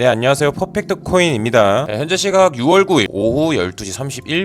네, 안녕하세요. 퍼펙트 코인입니다. 네, 현재 시각 6월 9일 오후 12시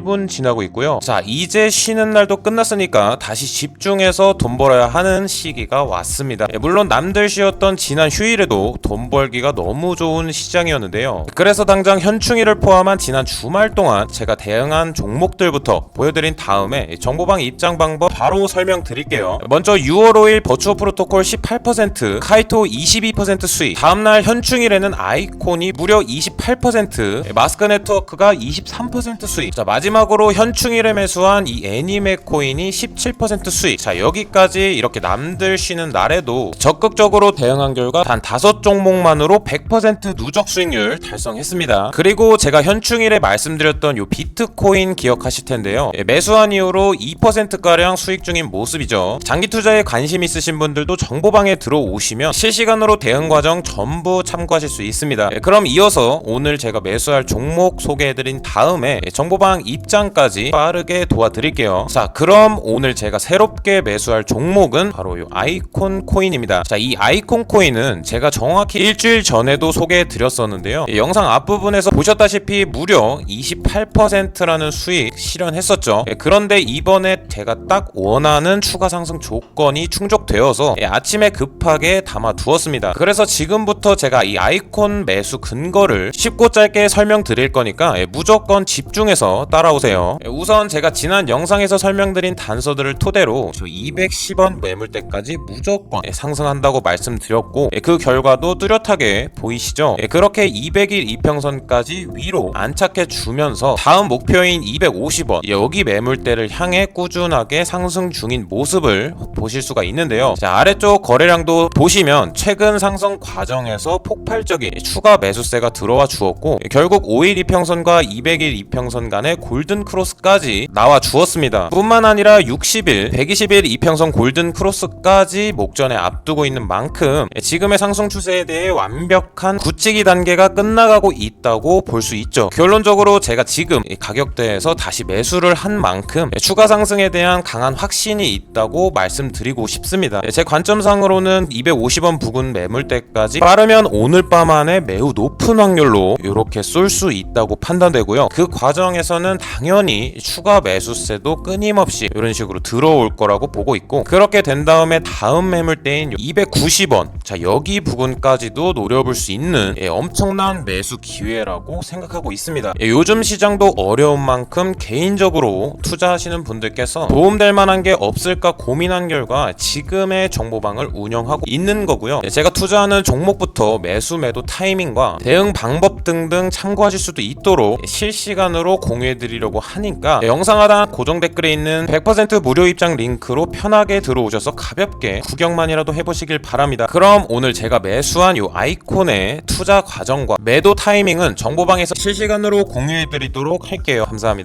31분 지나고 있고요. 자, 이제 쉬는 날도 끝났으니까 다시 집중해서 돈 벌어야 하는 시기가 왔습니다. 네, 물론 남들 쉬었던 지난 휴일에도 돈 벌기가 너무 좋은 시장이었는데요. 그래서 당장 현충일을 포함한 지난 주말 동안 제가 대응한 종목들부터 보여드린 다음에 정보방 입장 방법 바로 설명드릴게요. 먼저 6월 5일 버추어 프로토콜 18%, 카이토 22% 수익, 다음날 현충일에는 아이콘 이 무려 28%, 마스크 네트워크가 23% 수익. 자, 마지막으로 현충일에 매수한 이 애니메 코인이 17% 수익. 자, 여기까지 이렇게 남들 쉬는 날에도 적극적으로 대응한 결과 단 5종목만으로 100% 누적 수익률 달성했습니다. 그리고 제가 현충일에 말씀드렸던 요 비트코인 기억하실 텐데요. 예, 매수한 이후로 2%가량 수익 중인 모습이죠. 장기 투자에 관심 있으신 분들도 정보방에 들어오시면 실시간으로 대응 과정 전부 참고하실 수 있습니다. 예, 그럼 이어서 오늘 제가 매수할 종목 소개해드린 다음에 예, 정보방 입장까지 빠르게 도와드릴게요. 자, 그럼 오늘 제가 새롭게 매수할 종목은 바로 요 아이콘 코인입니다. 자, 이 아이콘 코인은 제가 정확히 일주일 전에도 소개해 드렸었는데요. 예, 영상 앞부분에서 보셨다시피 무려 28%라는 수익 실현했었죠. 예, 그런데 이번에 제가 딱 원하는 추가 상승 조건이 충족되어서 예, 아침에 급하게 담아 두었습니다. 그래서 지금부터 제가 이 아이콘 매수 근거를 쉽고 짧게 설명드릴 거니까 예, 무조건 집중해서 따라오세요. 예, 우선 제가 지난 영상에서 설명드린 단서들을 토대로 저 210원 매물대까지 무조건 예, 상승한다고 말씀드렸고 예, 그 결과도 뚜렷하게 보이시죠? 예, 그렇게 200일 이평선까지 위로 안착해 주면서 다음 목표인 250원 여기 매물대를 향해 꾸준하게 상승 중인 모습을 보실 수가 있는데요. 자, 아래쪽 거래량도 보시면 최근 상승 과정에서 폭발적인 추가 매수세가 들어와 주었고 결국 5일 이평선과 200일 이평선 간의 골든 크로스까지 나와 주었습니다. 뿐만 아니라 60일, 120일 이평선 골든 크로스까지 목전에 앞두고 있는 만큼 지금의 상승 추세에 대해 완벽한 굳히기 단계가 끝나가고 있다고 볼 수 있죠. 결론적으로 제가 지금 이 가격대에서 다시 매수를 한 만큼 추가 상승에 대한 강한 확신이 있다고 말씀드리고 싶습니다. 제 관점상으로는 250원 부근 매물대까지 빠르면 오늘 밤 안에 매우 높은 확률로 이렇게 쏠 수 있다고 판단되고요. 그 과정에서는 당연히 추가 매수세도 끊임없이 이런 식으로 들어올 거라고 보고 있고 그렇게 된 다음에 다음 매물대인 290원 자 여기 부근까지도 노려볼 수 있는 예, 엄청난 매수 기회라고 생각하고 있습니다. 예, 요즘 시장도 어려운 만큼 개인적으로 투자하시는 분들께서 도움될 만한 게 없을까 고민한 결과 지금의 정보방을 운영하고 있는 거고요. 예, 제가 투자하는 종목부터 매수 매도 타이밍 과 대응 방법 등등 참고하실 수도 있도록 실시간으로 공유해 드리려고 하니까 예, 영상 하단 고정 댓글에 있는 100% 무료 입장 링크로 편하게 들어오셔서 가볍게 구경만이라도 해보시길 바랍니다. 그럼 오늘 제가 매수한 요 아이콘의 투자 과정과 매도 타이밍은 정보방에서 실시간으로 공유해 드리도록 할게요. 감사합니다.